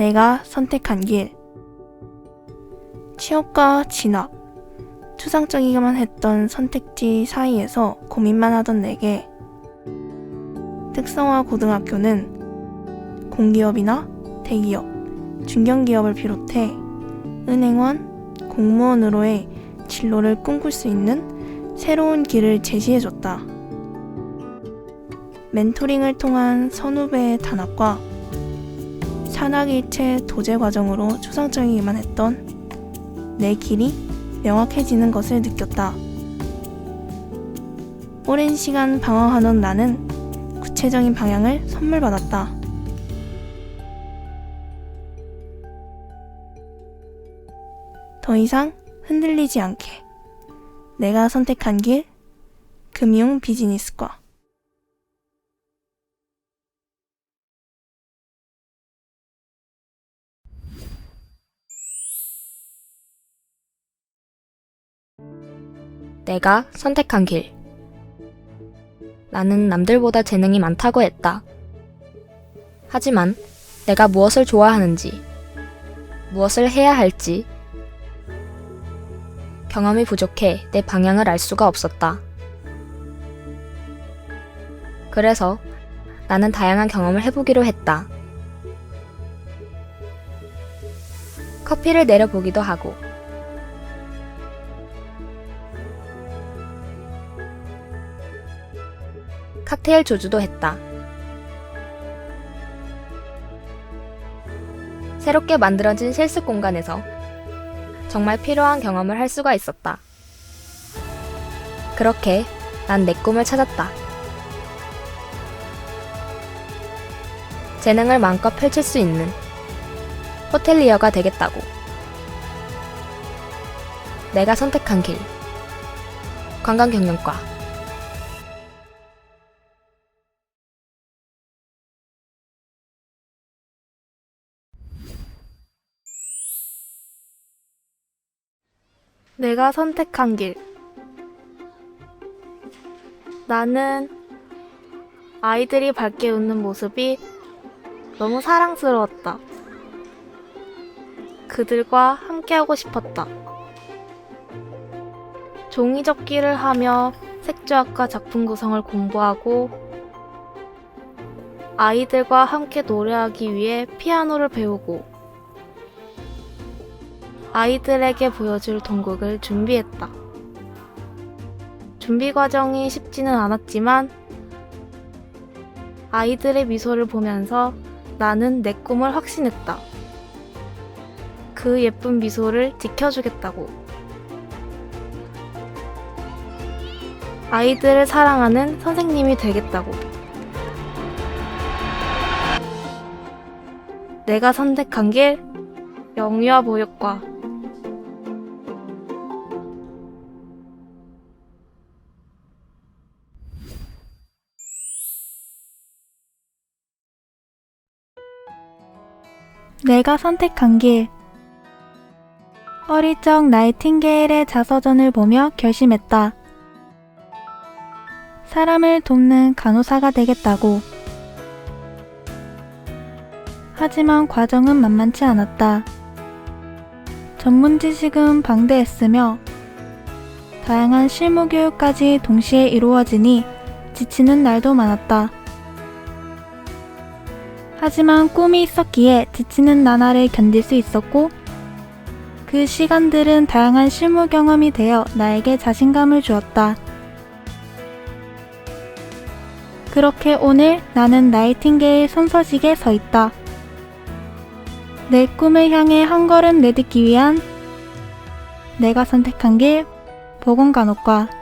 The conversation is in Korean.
내가 선택한 길. 취업과 진학. 추상적이기만 했던 선택지 사이에서 고민만 하던 내게 특성화 고등학교는 공기업이나 대기업, 중견기업을 비롯해 은행원, 공무원으로의 진로를 꿈꿀 수 있는 새로운 길을 제시해줬다. 멘토링을 통한 선후배의 단합과 산학일체 도제 과정으로 추상적이기만 했던 내 길이 명확해지는 것을 느꼈다. 오랜 시간 방황하던 나는 구체적인 방향을 선물 받았다. 더 이상 흔들리지 않게 내가 선택한 길 금융 비즈니스과 내가 선택한 길. 나는 남들보다 재능이 많다고 했다. 하지만 내가 무엇을 좋아하는지, 무엇을 해야 할지, 경험이 부족해 내 방향을 알 수가 없었다. 그래서 나는 다양한 경험을 해보기로 했다. 커피를 내려보기도 하고, 칵테일 조주도 했다. 새롭게 만들어진 실습 공간에서 정말 필요한 경험을 할 수가 있었다. 그렇게 난 내 꿈을 찾았다. 재능을 마음껏 펼칠 수 있는 호텔리어가 되겠다고. 내가 선택한 길. 관광경영과. 내가 선택한 길. 나는 아이들이 밝게 웃는 모습이 너무 사랑스러웠다. 그들과 함께하고 싶었다. 종이 접기를 하며 색조학과 작품 구성을 공부하고 아이들과 함께 노래하기 위해 피아노를 배우고 아이들에게 보여줄 동국을 준비했다. 준비 과정이 쉽지는 않았지만 아이들의 미소를 보면서 나는 내 꿈을 확신했다. 그 예쁜 미소를 지켜주겠다고. 아이들을 사랑하는 선생님이 되겠다고. 내가 선택한 길 영유아 보육과 내가 선택한 길. 어릴 적 나이팅게일의 자서전을 보며 결심했다. 사람을 돕는 간호사가 되겠다고. 하지만 과정은 만만치 않았다. 전문 지식은 방대했으며 다양한 실무 교육까지 동시에 이루어지니 지치는 날도 많았다. 하지만 꿈이 있었기에 지치는 나날을 견딜 수 있었고 그 시간들은 다양한 실무 경험이 되어 나에게 자신감을 주었다. 그렇게 오늘 나는 나이팅게일 손서식에 서 있다. 내 꿈을 향해 한 걸음 내딛기 위한 내가 선택한 길 보건간호과